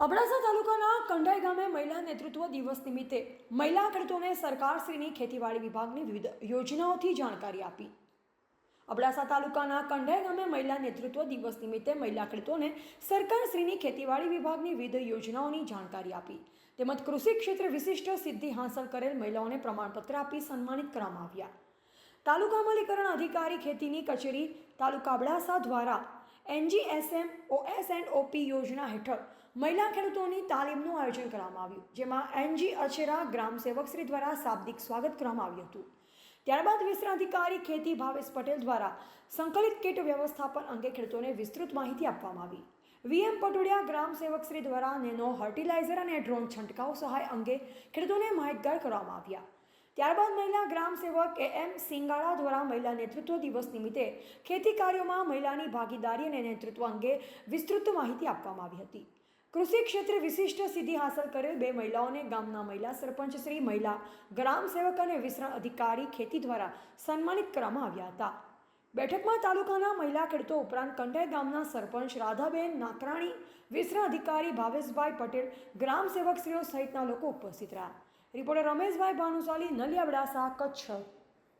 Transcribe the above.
અબડાસા તાલુકાના કંઢાઈ ગામે મહિલા નેતૃત્વ દિવસ નિમિત્તે મહિલા ખેડૂતોને સરકારશ્રીની ખેતીવાડી વિભાગની વિવિધ યોજનાઓથી જાણકારી આપી. અબડાસા તાલુકાના કંઢાઈ ગામે મહિલા નેતૃત્વ દિવસ નિમિત્તે મહિલા ખેડૂતોને સરકારશ્રીની ખેતીવાડી વિભાગની વિવિધ યોજનાઓની જાણકારી આપી. તેમજ કૃષિ ક્ષેત્રે વિશિષ્ટ સિદ્ધિ હાંસલ કરેલ મહિલાઓને પ્રમાણપત્ર આપી સન્માનિત કરવામાં આવ્યા. તાલુકા અમલીકરણ અધિકારી ખેતીની કચેરી તાલુકા અબડાસા દ્વારા એનજીએસએમ ઓએસ એન્ડ ઓપી યોજના હેઠળ મહિલા ખેડૂતોની તાલીમનું આયોજન કરવામાં આવ્યું, જેમાં એનજી અછેરા ગ્રામ સેવકશ્રી દ્વારા શાબ્દિક સ્વાગત કરવામાં આવ્યું હતું. ત્યારબાદ વિસ્તરાધિકારી ખેતી ભાવેશ પટેલ દ્વારા સંકલિત કીટ વ્યવસ્થાપન અંગે ખેડૂતોને વિસ્તૃત માહિતી આપવામાં આવી. વીએમ પટોડિયા ગ્રામ સેવકશ્રી દ્વારા નેનો ફર્ટિલાઇઝર અને ડ્રોન છંટકાવ સહાય અંગે ખેડૂતોને માહિતગાર કરવામાં આવ્યા. ત્યારબાદ મહિલા ગ્રામ સેવક એ એમ સિંગાળા દ્વારા મહિલા નેતૃત્વ દિવસ નિમિત્તે ખેતી કાર્યોમાં મહિલાની ભાગીદારી અને નેતૃત્વ અંગે વિસ્તૃત માહિતી આપવામાં આવી હતી. કૃષિ ક્ષેત્રે વિશિષ્ટ સિદ્ધિ હાંસલ કરેલ બે મહિલાઓને ગામના મહિલા સરપંચ શ્રી, મહિલા ગ્રામ સેવક અને વિસ્તરણ અધિકારી ખેતી દ્વારા સન્માનિત કરવામાં આવ્યા હતા. બેઠકમાં તાલુકાના મહિલા ખેડૂતો ઉપરાંત કંઢાઈ ગામના સરપંચ રાધાબેન નાકરાણી વિસ્તરણ અધિકારી ભાવેશભાઈ પટેલ, ગ્રામ સેવકશ્રીઓ સહિતના લોકો ઉપસ્થિત રહ્યા. રિપોર્ટર રમેશભાઈ ભાનુશાલી નલિયાબડાસા કચ્છ.